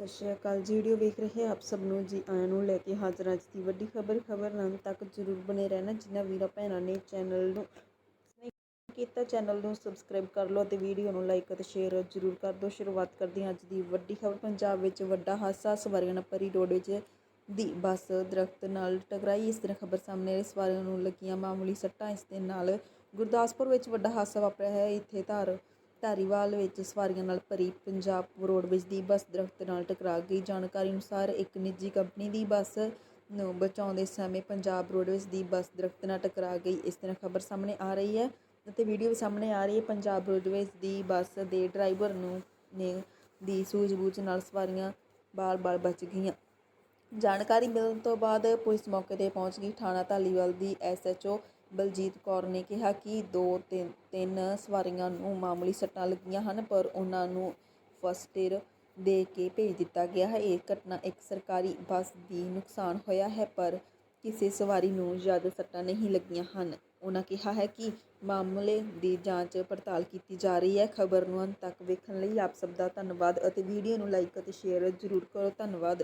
ਸਤਿ ਸ਼੍ਰੀ ਅਕਾਲ ਜੀ ਵੀਡੀਓ ਵੇਖ ਰਹੇ ਆਪ ਸਭ ਨੂੰ। ਜੀ ਆਇਆਂ ਨੂੰ ਲੈ ਕੇ ਹਾਜ਼ਰ ਅੱਜ ਦੀ ਵੱਡੀ ਖਬਰ। ਖਬਰ ਨਾਲ ਤੱਕ ਜ਼ਰੂਰ ਬਨੇ ਰਹਿਣਾ। ਜਿਨ੍ਹਾਂ ਵੀਰਾਂ ਭੈਣਾਂ ਨੇ ਚੈਨਲ ਨੂੰ ਕੀਤਾ ਚੈਨਲ ਨੂੰ ਸਬਸਕ੍ਰਾਈਬ ਕਰ ਲਓ ਅਤੇ ਵੀਡੀਓ ਨੂੰ ਲਾਈਕ ਅਤੇ ਸ਼ੇਅਰ ਜ਼ਰੂਰ ਕਰ ਦਿਓ। ਸ਼ੁਰੂਆਤ ਕਰਦੇ ਹਾਂ ਅੱਜ ਦੀ ਵੱਡੀ ਖਬਰ। ਪੰਜਾਬ ਵਿੱਚ ਵੱਡਾ ਹਾਦਸਾ। ਸਵਾਰੀਆਂ ਨਾਲ ਭਰੀ ਰੋਡ ਵਿੱਚ ਦੀ ਬੱਸ ਦਰਖਤ ਨਾਲ ਟਕਰਾਈ। ਇਸ ਤਰ੍ਹਾਂ ਖਬਰ ਸਾਹਮਣੇ ਆਈ। ਸਵਾਰੀਆਂ ਨੂੰ ਲੱਗੀਆਂ ਮਾਮੂਲੀ ਸੱਟਾਂ। ਇਸ ਦੇ ਨਾਲ ਗੁਰਦਾਸਪੁਰ ਵਿੱਚ ਵੱਡਾ ਹਾਦਸਾ ਵਾਪਰਿਆ ਹੈ। ਇੱਥੇ ਧਾਰ ਧਾਰੀਵਾਲ ਵਿੱਚ ਸਵਾਰੀਆਂ ਨਾਲ ਭਰੀ ਪੰਜਾਬ ਰੋਡਵੇਜ਼ ਦੀ ਬੱਸ ਦਰਖਤ ਨਾਲ ਟਕਰਾ ਗਈ। ਜਾਣਕਾਰੀ ਅਨੁਸਾਰ ਇੱਕ ਨਿੱਜੀ ਕੰਪਨੀ ਦੀ ਬੱਸ ਨੂੰ ਬਚਾਉਂਦੇ ਸਮੇਂ ਪੰਜਾਬ ਰੋਡਵੇਜ਼ ਦੀ ਬੱਸ ਦਰਖਤ ਨਾਲ ਟਕਰਾ ਗਈ। ਇਸ ਤਰ੍ਹਾਂ ਖਬਰ ਸਾਹਮਣੇ ਆ ਰਹੀ ਹੈ ਅਤੇ ਵੀਡੀਓ ਵੀ ਸਾਹਮਣੇ ਆ ਰਹੀ ਹੈ। ਪੰਜਾਬ ਰੋਡਵੇਜ਼ ਦੀ ਬੱਸ ਦੇ ਡਰਾਈਵਰ ਨੂੰ ਨੇ ਦੀ ਸੂਝ-ਬੂਝ ਨਾਲ ਸਵਾਰੀਆਂ ਬਾਲ-ਬਾਲ ਬਚ ਗਈਆਂ। ਜਾਣਕਾਰੀ ਮਿਲਣ ਤੋਂ ਬਾਅਦ ਪੁਲਿਸ ਮੌਕੇ ਤੇ ਪਹੁੰਚ ਗਈ। ਥਾਣਾ ਧਾਲੀਵਾਲ ਦੀ ਐਸਐਚਓ ਬਲਜੀਤ ਕੌਰ ਨੇ ਕਿਹਾ ਕਿ ਦੋ ਤਿੰਨ ਤਿੰਨ ਸਵਾਰੀਆਂ ਨੂੰ ਮਾਮੂਲੀ ਸੱਟਾਂ ਲੱਗੀਆਂ ਹਨ, ਪਰ ਉਹਨਾਂ ਨੂੰ ਫਸਟ ਏਡ ਦੇ ਕੇ ਭੇਜ ਦਿੱਤਾ ਗਿਆ ਹੈ। ਇਹ ਘਟਨਾ ਇੱਕ ਸਰਕਾਰੀ ਬੱਸ ਦੀ ਨੁਕਸਾਨ ਹੋਇਆ ਹੈ, ਪਰ ਕਿਸੇ ਸਵਾਰੀ ਨੂੰ ਜ਼ਿਆਦਾ ਸੱਟਾਂ ਨਹੀਂ ਲੱਗੀਆਂ ਹਨ। ਉਹਨਾਂ ਕਿਹਾ ਹੈ ਕਿ ਮਾਮਲੇ ਦੀ ਜਾਂਚ ਪੜਤਾਲ ਕੀਤੀ ਜਾ ਰਹੀ ਹੈ। ਖਬਰ ਨੂੰ ਅੰਤ ਤੱਕ ਵੇਖਣ ਲਈ ਆਪ ਸਭ ਦਾ ਧੰਨਵਾਦ ਅਤੇ ਵੀਡੀਓ ਨੂੰ ਲਾਈਕ ਅਤੇ ਸ਼ੇਅਰ ਜ਼ਰੂਰ ਕਰੋ। ਧੰਨਵਾਦ।